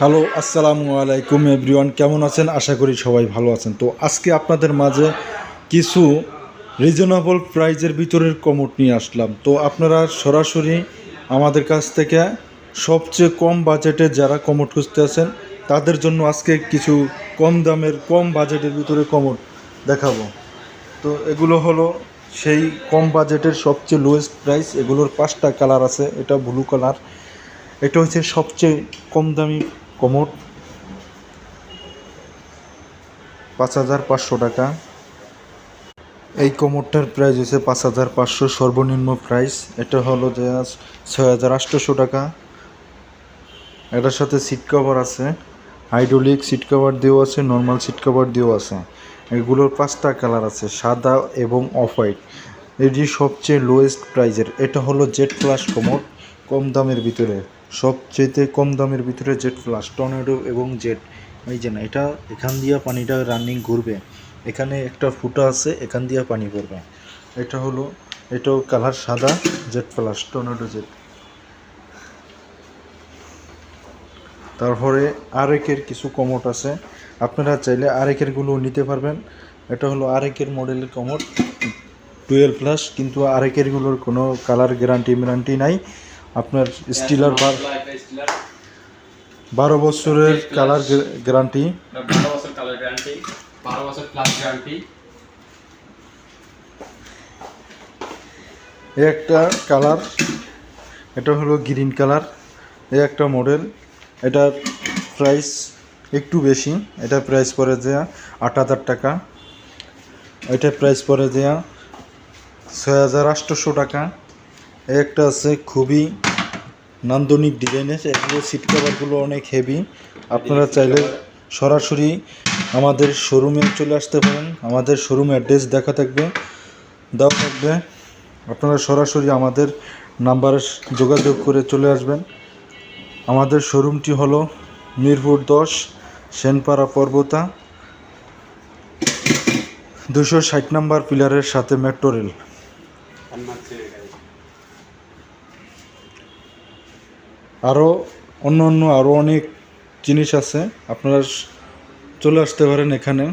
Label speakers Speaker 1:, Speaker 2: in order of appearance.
Speaker 1: Hello, আসসালামু আলাইকুম everyone, কেমন আছেন? আশা করি সবাই ভালো আছেন। তো আজকে আপনাদের মাঝে কিছু রিজনেবল প্রাইজের ভিতরের কমোট নিয়ে আসলাম। তো আপনারা সরাসরি আমাদের কাছ থেকে সবচেয়ে কম বাজেটে যারা কমোট খুঁজতে আছেন, তাদের জন্য আজকে কিছু কম দামের, কম বাজেটের ভিতরে কমোট দেখাবো। তো এগুলো হলো সেই কম বাজেটের সবচেয়ে লোয়েস্ট প্রাইস এগুলোর পাঁচটা কালার আছে, এটা ব্লু কালার এটা হচ্ছে সবচেয়ে কম দামি কমোড পাঁচ হাজার পাঁচশো টাকা। এই কমোডটার প্রাইস হচ্ছে পাঁচ হাজার পাঁচশো, সর্বনিম্ন প্রাইস এটা হলো যে ছয় হাজার আটশোশো টাকা। এটার সাথে সিট কভার আছে। হাইড্রোলিক সিট কভার দিয়েও আছে নর্মাল সিট কভার দিয়েও আছে। এগুলোর পাঁচটা কালার আছে, সাদা এবং অফ হোয়াইট এটি সবচেয়ে লোয়েস্ট প্রাইজের এটা হলো জেড প্লাস কমোড কম দামের ভিতরে। সবচেয়েতে কম দামের ভিতরে জেট ফ্লাশ, টর্নেডো এবং জেট। এই যে না, এটা এখান দিয়ে পানিটা রানিং ঘুরবে। এখানে একটা ফুটা আছে, এখান দিয়ে পানি পড়বে। এটা হলো, এটাও কালার সাদা, জেট ফ্লাশ, টর্নেডো জেট। তারপরে আরেকের কিছু কমোট আছে। আপনারা চাইলে আরেকেরগুলো নিতে পারবেন। এটা হলো আরেকের মডেলের কমোট, টুয়েলভ প্লাস, কিন্তু আরেকেরগুলোর কোনো কালার গ্যারান্টি ম্যারান্টি নাই। আপনার স্টিলার বার বারো বছরের কালার গ্যারান্টি।
Speaker 2: বারো বছর কালার গ্যারান্টি। বারো বছর প্লাস গ্যারান্টি।
Speaker 1: এই একটা কালার এটা হলো গ্রিন কালার। এই একটা মডেল এটার প্রাইস একটু বেশি এটা প্রাইস পড়ে দেয়া আট হাজার টাকা। এটার প্রাইস পড়ে দেয়া ছয় হাজার আটশোশো টাকা। একটা আছে খুবই নান্দনিক ডিজাইনের এগুলো সিট কভারগুলো অনেক হেভি আপনারা চাইলে সরাসরি আমাদের শোরুমে চলে আসতে পারেন। আমাদের শোরুম অ্যাড্রেস দেখা থাকবে। দেওয়া থাকবে। আপনারা সরাসরি আমাদের নাম্বারে যোগাযোগ করে চলে আসবেন। আমাদের শোরুমটি হলো মিরপুর দশ সেনপাড়া পর্বতা দুশো ষাট নাম্বার পিলারের সাথে মেট্রো রেল আরও অন্য অন্য আরও অনেক জিনিস আছে। আপনারা চলে আসতে পারেন এখানে।